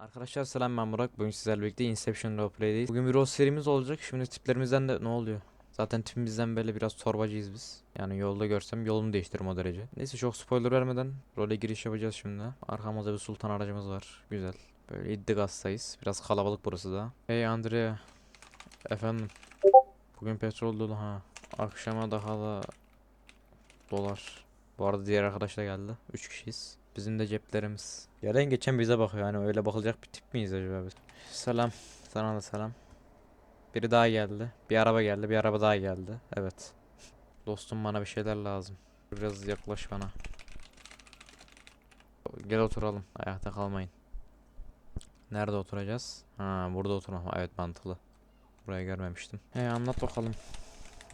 Arkadaşlar selam ben Burak. Bugün sizlerle birlikte Inception Roleplay'deyiz. Bugün bir rol serimiz olacak. Şimdi tiplerimizden de ne oluyor? Zaten tipimizden böyle biraz torbacıyız biz. Yani yolda görsem yolumu değiştiririm o derece. Neyse çok spoiler vermeden role giriş yapacağız şimdi. Arkamızda bir sultan aracımız var. Güzel. Böyle iddigasıyız. Biraz kalabalık burası da. Hey Andrea. Efendim. Bugün petrol dolu ha. Akşama daha da dolar. Bu arada diğer arkadaş da geldi. 3 kişiyiz. Bizim de ceplerimiz. Gelen geçen bize bakıyor yani öyle bakılacak bir tip miyiz acaba biz? Selam. Sana da selam. Biri daha geldi. Bir araba geldi. Bir araba daha geldi. Evet. Dostum bana bir şeyler lazım. Biraz yaklaş bana. Gel oturalım. Ayakta kalmayın. Nerede oturacağız? Ha burada oturma. Evet mantıklı. Burayı görmemiştim. He anlat bakalım.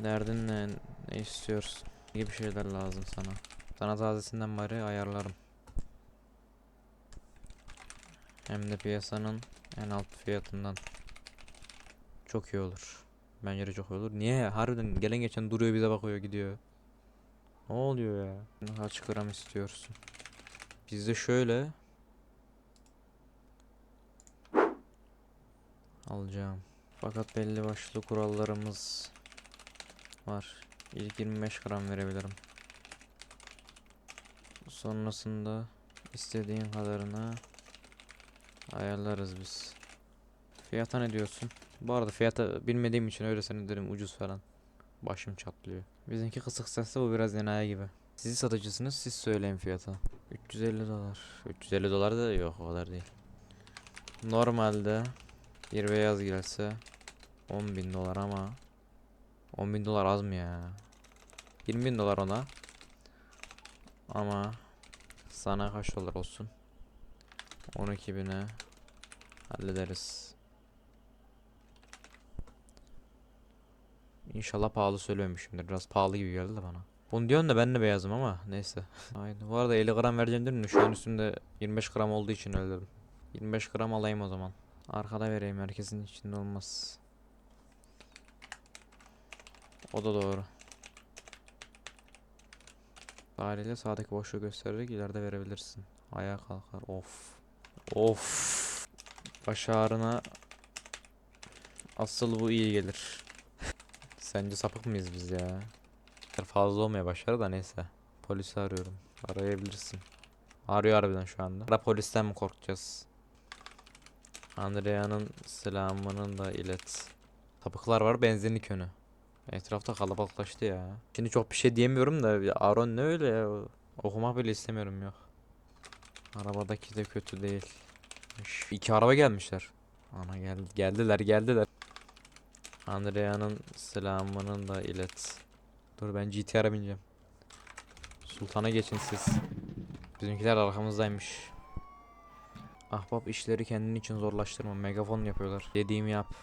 Derdin ne? Ne istiyorsun? Ne gibi şeyler lazım sana? Sana tazesinden bari ayarlarım. Hem de piyasanın en alt fiyatından. Çok iyi olur. Bence de çok iyi olur. Niye? Harbiden gelen geçen duruyor bize bakıyor gidiyor. Ne oluyor ya? Kaç gram istiyorsun? Bizde şöyle. Alacağım. Fakat belli başlı kurallarımız var. İlk 25 gram verebilirim. Sonrasında istediğin kadarını ayarlarız biz. Fiyata ne diyorsun? Bu arada fiyata bilmediğim için öyle sana dedim ucuz falan. Başım çatlıyor. Bizimki kısık sesle bu biraz enayi gibi. Siz satıcısınız siz söyleyin fiyata. 350 dolar. 350 dolar da yok o kadar değil. Normalde bir beyaz gelse 10 bin dolar ama 10 bin dolar az mı ya? 20 bin dolar ona. Ama sana kaç dolar olsun? 12 bine hallederiz. İnşallah pahalı söylememişimdir. Biraz pahalı gibi geldi de bana. Bunu diyorsun da ben de beyazım ama neyse. Aynen. Bu arada 50 gram vereceğim dedim de şu an üstümde 25 gram olduğu için dedim. 25 gram alayım o zaman. Arkada vereyim herkesin içinde olmaz. O da doğru. Daireyle sağdaki boşluğu göstererek ileride verebilirsin. Ayağa kalkar. Of. Of. Baş ağrına asıl bu iyi gelir. Sence sapık mıyız biz ya? Fazla olmaya başladı da neyse. Polisi arıyorum. Arayabilirsin. Arıyor harbiden şu anda. Ara polisten mi korkacağız? Andrea'nın selamını da ilet. Sapıklar var benzinlik önü. Etrafta kalabalıklaştı ya. Şimdi çok bir şey diyemiyorum da Aaron ne öyle ya. Okumak bile istemiyorum yok. Arabadaki de kötü değil. İki araba gelmişler. Ana geldi geldiler geldiler. Andrea'nın selamını da ilet. Dur ben GTR'a bineceğim. Sultan'a geçin siz. Bizimkiler arkamızdaymış. Ahbap işleri kendin için zorlaştırma. Megafon yapıyorlar. Dediğimi yap.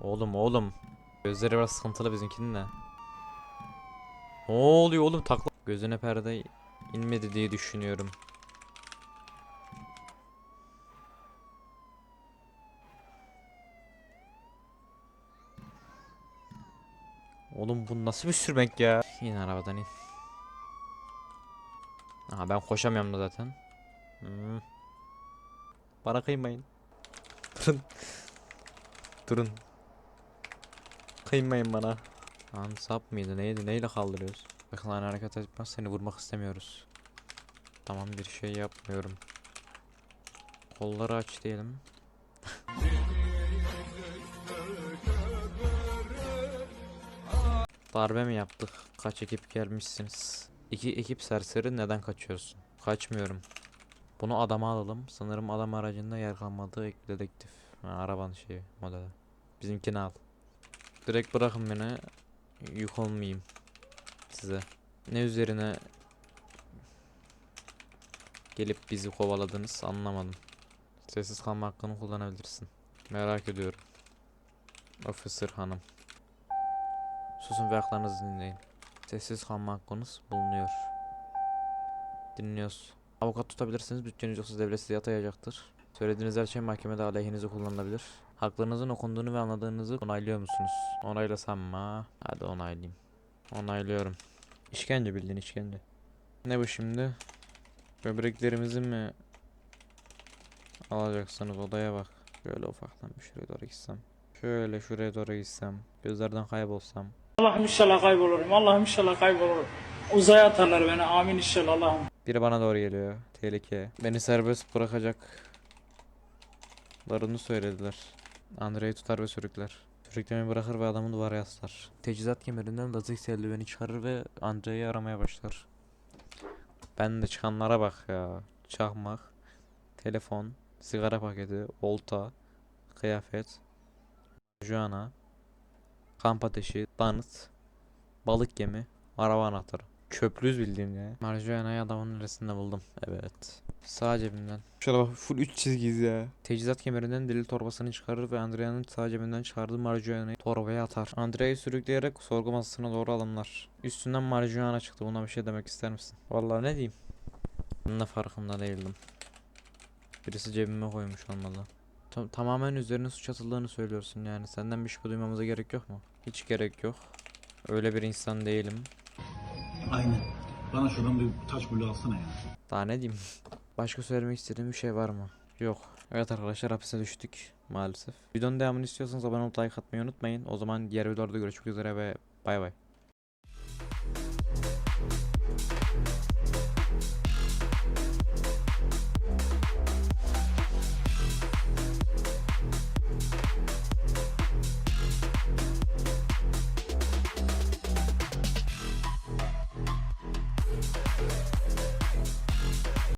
Oğlum oğlum. Gözleri biraz sıkıntılı bizimkinin de. Ne oluyor oğlum takla. Gözüne perde inmedi diye düşünüyorum. Oğlum bu nasıl bir sürmek ya? İn arabadan in. Aha ben koşamıyorum da zaten. Hmm. Bana kıymayın. Durun. Durun. Kıymayın bana. Lan sap mıydı neydi neyle kaldırıyoruz? Bakın lan hareket etmez seni vurmak istemiyoruz. Tamam bir şey yapmıyorum. Kolları aç diyelim. Darbe mi yaptık? Kaç ekip gelmişsiniz? İki ekip serseri neden kaçıyorsun? Kaçmıyorum. Bunu adama alalım. Sanırım adam aracında yer kalmadı. Ek dedektif. Ha, arabanın şeyi modeli. Bizimkini al. Direkt bırakın beni. Yük olmayayım. Size. Ne üzerine gelip bizi kovaladınız anlamadım. Sessiz kalma hakkını kullanabilirsin. Merak ediyorum. Officer hanım. Susun ve haklarınızı dinleyin. Sessiz kalma hakkınız bulunuyor. Dinliyoruz. Avukat tutabilirsiniz. Bütçeniz yoksa devlet size yatayacaktır. Söylediğiniz her şey mahkemede aleyhinize kullanılabilir. Haklarınızın okunduğunu ve anladığınızı onaylıyor musunuz? Onaylasam mı? Hadi onaylayayım. Onaylıyorum. İşkence bildiğin işkence. Ne bu şimdi? Böbreklerimizi mi alacaksınız odaya bak. Şöyle ufaktan bir şuraya doğru gitsem. Şöyle şuraya doğru gitsem. Gözlerden kaybolsam. Allah'ım inşallah kaybolurum. Allah'ım inşallah kaybolurum. Uzaya atarlar beni. Amin inşallah Allah'ım. Biri bana doğru geliyor. Tehlike. Beni serbest bırakacaklarını söylediler. Andre'yi tutar ve sürükler. Sürüklemeyi bırakır ve adamı duvara yaslar. Tecizat kemerinden latex eldiveni çıkarır ve Andre'yi aramaya başlar. Ben de çıkanlara bak ya. Çakmak, telefon, sigara paketi, olta, kıyafet, Juana, kamp ateşi, danıt, balık gemi, araba anahtarı. Köprüz bildiğin ya. Marjuana'yı adamın neresinde buldum. Evet. Sağ cebimden. Şöyle bak full 3 çizgiyiz ya. Tecizat kemerinden delil torbasını çıkarır ve Andrea'nın sağ cebinden çıkardığı marijuana'yı torbaya atar. Andrea'yı sürükleyerek sorgu masasına doğru alımlar. Üstünden marijuana çıktı. Buna bir şey demek ister misin? Vallahi ne diyeyim? Ben de farkında değildim. Birisi cebime koymuş olmalı. Ta- tamamen üzerine suç atıldığını söylüyorsun yani. Senden bir şüphe duymamıza gerek yok mu? Hiç gerek yok. Öyle bir insan değilim. Aynen. Bana şuradan bir taş bulu alsana ya. Daha ne diyeyim? Başka söylemek istediğim bir şey var mı? Yok. Evet arkadaşlar hapise düştük maalesef. Videonun devamını istiyorsanız abone olup like atmayı unutmayın. O zaman diğer videolarda görüşmek üzere ve bay bay.